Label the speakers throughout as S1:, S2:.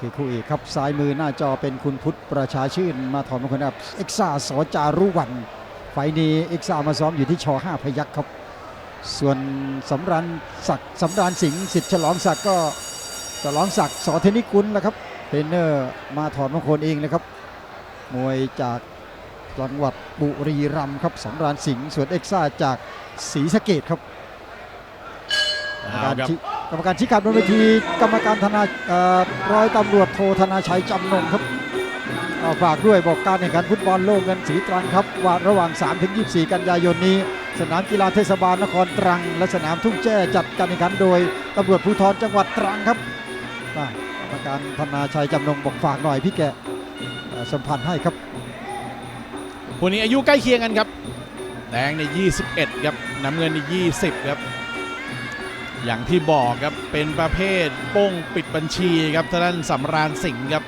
S1: คือคู่เอกครับ ซ้ายมือหน้าจอเป็นคุณพุทธประชาชื่น มาถอนมงคลครับเอ็กซ่าสอจารุวัน ไฟนี้เอ็กซ่ามาซ้อมอยู่ที่ช5พยัคฆ์ครับ ส่วนสำรันศักดิ์สำราญสิงห์สิทธิ์ฉลองศักดิ์ก็ฉลองศักดิ์สอเทนิกุลนะครับเทรนเนอร์มาถอนมงคลเองเลยครับ มวยจากจังหวัดบุรีรัมย์ครับสำราญสิงห์ส่วนเอ็กซ่าจากศรีสะเกดครับการ กรรมการชี้ขาดบนเวทีกรรมการธนาอ่ร้อยตำรวจโทธนาชัยจำนงครับฝากด้วยบอกการแข่งขันฟุตบอลโลกเงินสีตรังครับว่าระหว่าง 3-24 กันยายนนี้ สนามกีฬาเทศบาลนครตรัง และสนามทุ่งแจ้จัดการแข่งขันโดยตำรวจภูธรจังหวัดตรังครับกรรมการธนาชัยจำนงบอกฝากหน่อยพี่แกสัมพันธ์ให้ครับ
S2: คู่นี้อายุใกล้เคียงกันครับ แดงใน 21 ครับ น้ำเงินใน 20 ครับ อย่างที่บอกครับเป็นประเภทโป้งปิดบัญชีครับท่านสำราญสิงห์ครับ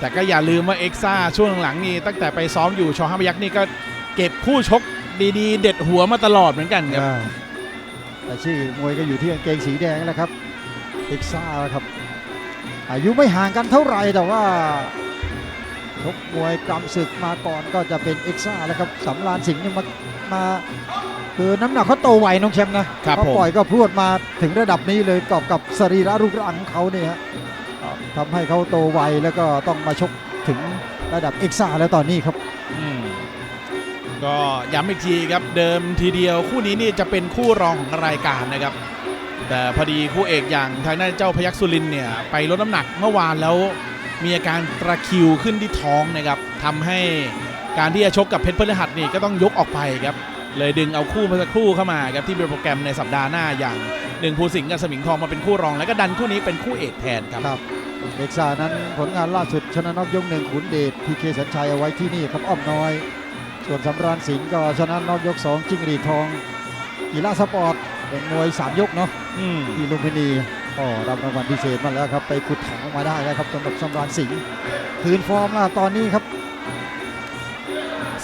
S2: แต่ก็อย่าลืมว่าเอ็กซ่าช่วงหลังนี่ตั้งแต่ไปซ้อมอยู่ชอห้าพยักษ์นี่ก็เก็บคู่ชกดีๆ เด็ดหัวมาตลอดเหมือนกันครับ
S1: แต่ชื่อมวยก็อยู่ที่กางเกงสีแดงแล้วครับเอ็กซ่าครับอายุไม่ห่างกันเท่าไหร่แต่ว่า ชกมวยกรรมศึกมาก่อนก็จะเป็นเอ็กซ่าแล้วครับสำรานสิงห์นี่มามาคือน้ำหนักเขาโตไวน้องแชมป์นะครับเขา
S2: ผม
S1: ปล่อยก็พรวดมาถึงระดับนี้เลยกอบกับสรีระรูปร่างของเขาเนี่ยฮะทำให้เขาโตไวแล้วก็ต้องมาชกถึงระดับเอ็กซ่าแล้วตอนนี้ครับ
S2: อืมก็ย้ำอีกทีครับเดิมทีเดียวคู่นี้นี่จะเป็นคู่รองของรายการนะครับ แต่พอดีคู่เอกอย่างทางด้านเจ้าพยัคฆ์สุรินทร์เนี่ยไปลดน้ำหนักเมื่อวานแล้ว มีอาการตะคริวขึ้นที่ท้องนะครับทำให้การที่จะชกกับเพชรพฤหัสนี่ก็ต้องยกออกไปครับเลยดึงเอาคู่เมื่อสักครู่เข้ามาครับที่เป็นโปรแกรมในสัปดาห์หน้าอย่างหนึ่งภูสิงห์กับสมิงทองมาเป็นคู่รอง แล้วก็ดันคู่นี้เป็นคู่เอกแทนครับ
S1: ครับเด็กซ่านั้นผลงานล่าสุดชนะนอกยกหนึ่งขุนเดชพีเคสัญชัยเอาไว้ที่นี่ครับอ้อมน้อย ส่วนสำราญสิงห์ก็ชนะนอกยกสองจิ้งหรีดทองกีฬาสปอร์ตเป็นมวยสามยกเนาะ
S2: อืม
S1: ที่ลุมพินี ก็รับรางวัลพิเศษมาแล้วครับไปขุดถังออกมาได้แล้วครับสำหรับสำราญสิงห์คืนฟอร์มแล้วตอนนี้ครับ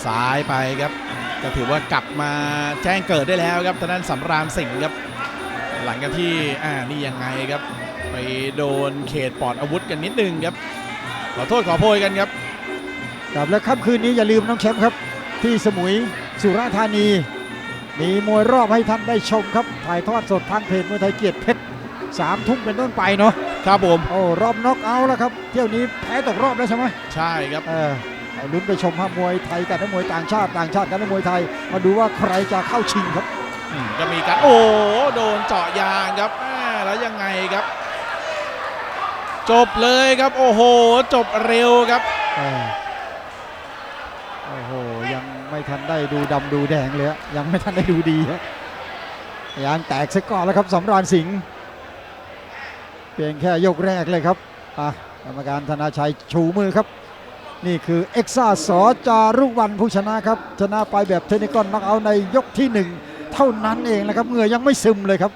S2: ซ้ายไปครับก็ถือว่ากลับมาแจ้งเกิดได้แล้วครับทางด้านสำรามสิงห์ครับ หลังจากที่อ่านี่ยังไงครับ ไปโดนเขตปลอดอาวุธกันนิดนึงครับ ขอโทษขอโพยกันครับ
S1: กับและค่ำคืนนี้อย่าลืมน้องแชมป์ครับ ที่สมุยสุราษฎร์ธานี มีมวยรอบให้ท่านได้ชมครับ ถ่ายทอดสดทางเพจมวยไทยเกียรติเพชร สามทุ่มเป็นต้นไปเนาะ
S2: ครับผม
S1: โอ้รอบน็อกเอาท์แล้วครับ เที่ยวนี้แพ้ตกรอบแล้วใช่ไหม
S2: ใช่ครับ
S1: เออเอาลุ้นไปชมภาพมวยไทยกับนักมวยต่างชาติต่างชาติกับนักมวยไทย มาดูว่าใครจะเข้าชิงครับ
S2: อืมก็มีการโอ้โหโดนเจาะยางครับอ่าแล้วยังไงครับ จบเลยครับโอ้โหจบเร็วครับ
S1: เออโอ้โหยังไม่ทันได้ดูดำดูแดงเลยฮะยังไม่ทันได้ดูดีฮะยางแตกซะก่อนแล้วครับสำราญสิงห์ เพียงแค่ยกแรกเลยครับอะกรรมการธนาชัยชูมือครับ นี่คือเอ็กซ่าสอจารุวันผู้ชนะครับ ชนะไปแบบเทนิคอนนักเอาในยกที่หนึ่งเท่านั้นเองนะครับเหงื่อยังไม่ซึมเลยครับ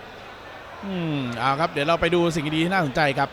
S2: อืมเอาครับ เดี๋ยวเราไปดูสิ่งดีๆที่น่าสนใจครับ